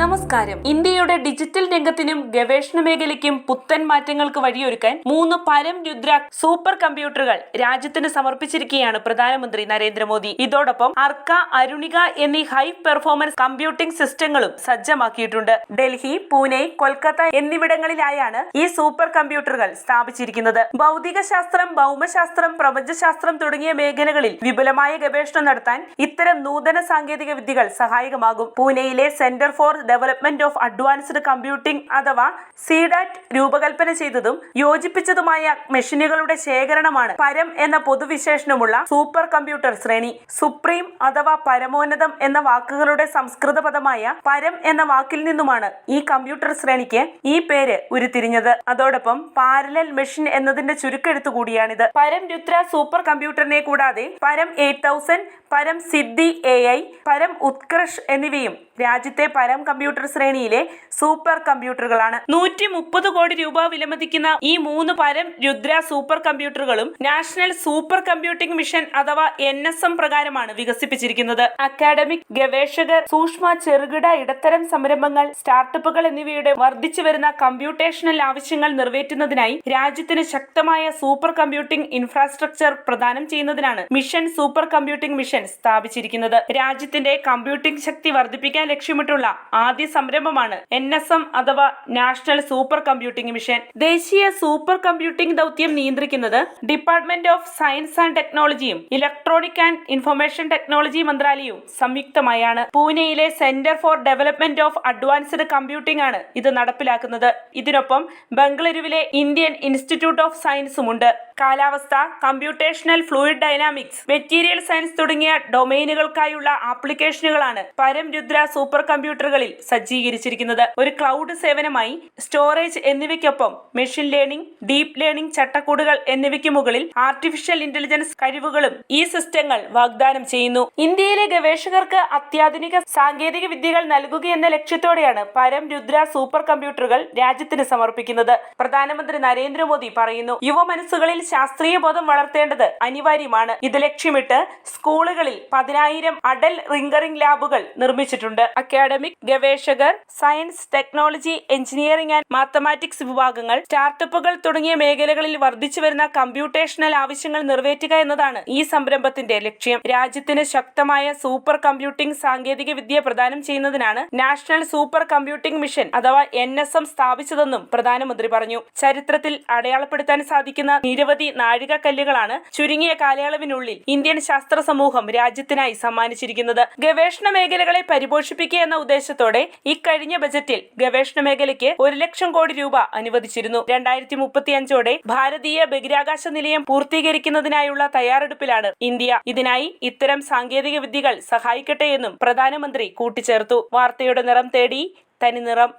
നമസ്കാരം. ഇന്ത്യയുടെ ഡിജിറ്റൽ രംഗത്തിനും ഗവേഷണ മേഖലയ്ക്കും പുത്തൻ മാറ്റങ്ങൾക്ക് വഴിയൊരുക്കാൻ മൂന്ന് പരം രുദ്ര സൂപ്പർ കമ്പ്യൂട്ടറുകൾ രാജ്യത്തിന് സമർപ്പിച്ചിരിക്കുകയാണ് പ്രധാനമന്ത്രി നരേന്ദ്രമോദി. ഇതോടൊപ്പം അർക്ക അരുണിക എന്നീ ഹൈ പെർഫോമൻസ് കമ്പ്യൂട്ടിംഗ് സിസ്റ്റങ്ങളും സജ്ജമാക്കിയിട്ടുണ്ട്. ഡൽഹി പൂനെ കൊൽക്കത്ത എന്നിവിടങ്ങളിലായാണ് ഈ സൂപ്പർ കമ്പ്യൂട്ടറുകൾ സ്ഥാപിച്ചിരിക്കുന്നത്. ഭൗതിക ശാസ്ത്രം ഭൗമശാസ്ത്രം പ്രപഞ്ചശാസ്ത്രം തുടങ്ങിയ മേഖലകളിൽ വിപുലമായ ഗവേഷണം നടത്താൻ ഇത്തരം നൂതന സാങ്കേതിക വിദ്യകൾ സഹായകമാകും. പൂനെയിലെ centre for development of advanced computing അഥവാ സിഡാറ്റ് രൂപകൽപ്പന ചെയ്തതും യോജിപ്പിച്ചതുമായ മെഷീനുകളുടെ ശേഖരണമാണ് പരം എന്ന പൊതുവിശേഷണമുള്ള സൂപ്പർ കമ്പ്യൂട്ടർ ശ്രേണി. സുപ്രീം അഥവാ പരമോന്നതം എന്ന വാക്കുകളുടെ സംസ്കൃത പദമായ പരം എന്ന വാക്കിൽ നിന്നുമാണ് ഈ കമ്പ്യൂട്ടർ ശ്രേണിക്ക് ഈ പേര് ഉരുത്തിരിഞ്ഞത്. അതോടൊപ്പം പാരലൽ മെഷീൻ എന്നതിന്റെ ചുരുക്കെടുത്തു കൂടിയാണിത്. പരം രുദ്ര സൂപ്പർ കമ്പ്യൂട്ടറിനെ കൂടാതെ പരം എയ്റ്റ് തൗസൻഡ് പരം സിദ്ധി എ ഐ പരം ഉത്കർഷ് എന്നിവയും രാജ്യത്തെ പരം കമ്പ്യൂട്ടർ ശ്രേണിയിലെ സൂപ്പർ കമ്പ്യൂട്ടറുകളാണ്. നൂറ്റി മുപ്പത് കോടി രൂപ വിലമതിക്കുന്ന ഈ മൂന്ന് പരം രുദ്ര സൂപ്പർ കമ്പ്യൂട്ടറുകളും നാഷണൽ സൂപ്പർ കമ്പ്യൂട്ടിംഗ് മിഷൻ അഥവാ എൻ എസ് എം പ്രകാരമാണ് വികസിപ്പിച്ചിരിക്കുന്നത്. അക്കാഡമിക് ഗവേഷകർ സൂക്ഷ്മ ചെറുകിട ഇടത്തരം സംരംഭങ്ങൾ സ്റ്റാർട്ടപ്പുകൾ എന്നിവയുടെ വർദ്ധിച്ചു വരുന്ന കമ്പ്യൂട്ടേഷണൽ ആവശ്യങ്ങൾ നിറവേറ്റുന്നതിനായി രാജ്യത്തിന് ശക്തമായ സൂപ്പർ കമ്പ്യൂട്ടിംഗ് ഇൻഫ്രാസ്ട്രക്ചർ പ്രദാനം ചെയ്യുന്നതിനാണ് മിഷൻ സൂപ്പർ കമ്പ്യൂട്ടിംഗ് മിഷൻ സ്ഥാപിച്ചിരിക്കുന്നത്. രാജ്യത്തിന്റെ കമ്പ്യൂട്ടിംഗ് ശക്തി വർദ്ധിപ്പിക്കാൻ ലക്ഷ്യമിട്ടുള്ള ആദ്യ സംരംഭമാണ് എൻ അഥവാ നാഷണൽ സൂപ്പർ കമ്പ്യൂട്ടിംഗ് മിഷൻ ദേശീയ സൂപ്പർ കമ്പ്യൂട്ടിംഗ് ദൗത്യം നിയന്ത്രിക്കുന്നത് ഡിപ്പാർട്ട്മെന്റ് ഓഫ് സയൻസ് ആൻഡ് ടെക്നോളജിയും ഇലക്ട്രോണിക് ആൻഡ് ഇൻഫർമേഷൻ ടെക്നോളജി മന്ത്രാലയവും സംയുക്തമായാണ്. പൂനെയിലെ centre for development of advanced computing ആണ് ഇത് നടപ്പിലാക്കുന്നത്. ഇതിനൊപ്പം ബംഗളൂരുവിലെ ഇന്ത്യൻ ഇൻസ്റ്റിറ്റ്യൂട്ട് ഓഫ് സയൻസും ഉണ്ട്. കാലാവസ്ഥ computational fluid dynamics material science തുടങ്ങിയ ഡൊമൈനുകൾക്കായുള്ള ആപ്ലിക്കേഷനുകളാണ് പരം രുദ്ര സൂപ്പർ കമ്പ്യൂട്ടറുകളിൽ സജ്ജീകരിച്ചിരിക്കുന്നത്. ഒരു ക്ലൗഡ് സേവനമായി സ്റ്റോറേജ് എന്നിവയ്ക്കൊപ്പം മെഷീൻ ലേണിംഗ് ഡീപ് ലേണിംഗ് ചട്ടക്കൂടുകൾ എന്നിവയ്ക്ക് മുകളിൽ ആർട്ടിഫിഷ്യൽ ഇന്റലിജൻസ് കഴിവുകളും ഈ സിസ്റ്റങ്ങൾ വാഗ്ദാനം ചെയ്യുന്നു. ഇന്ത്യയിലെ ഗവേഷകർക്ക് അത്യാധുനിക സാങ്കേതിക വിദ്യകൾ നൽകുകയെന്ന ലക്ഷ്യത്തോടെയാണ് പരം രുദ്ര സൂപ്പർ കമ്പ്യൂട്ടറുകൾ രാജ്യത്തിന് സമർപ്പിക്കുന്നത്. പ്രധാനമന്ത്രി നരേന്ദ്രമോദി പറയുന്നു യുവ മനസ്സുകളിൽ ശാസ്ത്രീയ ബോധം വളർത്തേണ്ടത് അനിവാര്യമാണ്. ഇത് ലക്ഷ്യമിട്ട് സ്കൂളുകളിൽ പതിനായിരം അഡൽ റിംഗറിംഗ് ലാബുകൾ നിർമ്മിച്ചിട്ടുണ്ട്. അക്കാഡമിക് ഗവേഷകർ science technology engineering and mathematics വിഭാഗങ്ങൾ സ്റ്റാർട്ടപ്പുകൾ തുടങ്ങിയ മേഖലകളിൽ വർദ്ധിച്ചു വരുന്ന കമ്പ്യൂട്ടേഷണൽ ആവശ്യങ്ങൾ നിറവേറ്റുക എന്നതാണ് ഈ സംരംഭത്തിന്റെ ലക്ഷ്യം. രാജ്യത്തിന് ശക്തമായ സൂപ്പർ കമ്പ്യൂട്ടിംഗ് സാങ്കേതിക വിദ്യ പ്രദാനം ചെയ്യുന്നതിനാണ് നാഷണൽ സൂപ്പർ കമ്പ്യൂട്ടിംഗ് മിഷൻ അഥവാ എൻ എസ് എം സ്ഥാപിച്ചതെന്നും പ്രധാനമന്ത്രി പറഞ്ഞു. ചരിത്രത്തിൽ അടയാളപ്പെടുത്താൻ സാധിക്കുന്ന നിരവധി നാഴികക്കല്ലുകളാണ് ചുരുങ്ങിയ കാലയളവിനുള്ളിൽ ഇന്ത്യൻ ശാസ്ത്ര സമൂഹം രാജ്യത്തിനായി സമ്മാനിച്ചിരിക്കുന്നത്. ഗവേഷണ മേഖലകളെ പരിപോഷിപ്പിക്കുക എന്ന ഉദ്ദേശത്തോടെ ഇക്കഴിഞ്ഞ ബജറ്റിൽ ഗവേഷണ മേഖലയ്ക്ക് ഒരു ലക്ഷം കോടി രൂപ അനുവദിച്ചിരുന്നു. രണ്ടായിരത്തി മുപ്പത്തിയഞ്ചോടെ ഭാരതീയ ബഹിരാകാശ നിലയം പൂർത്തീകരിക്കുന്നതിനായുള്ള തയ്യാറെടുപ്പിലാണ് ഇന്ത്യ. ഇതിനായി ഇത്തരം സാങ്കേതിക വിദ്യകൾ സഹായിക്കട്ടെ എന്നും പ്രധാനമന്ത്രി കൂട്ടിച്ചേർത്തു. വാർത്തയുടെ നിറം തേടി തനി നിറം.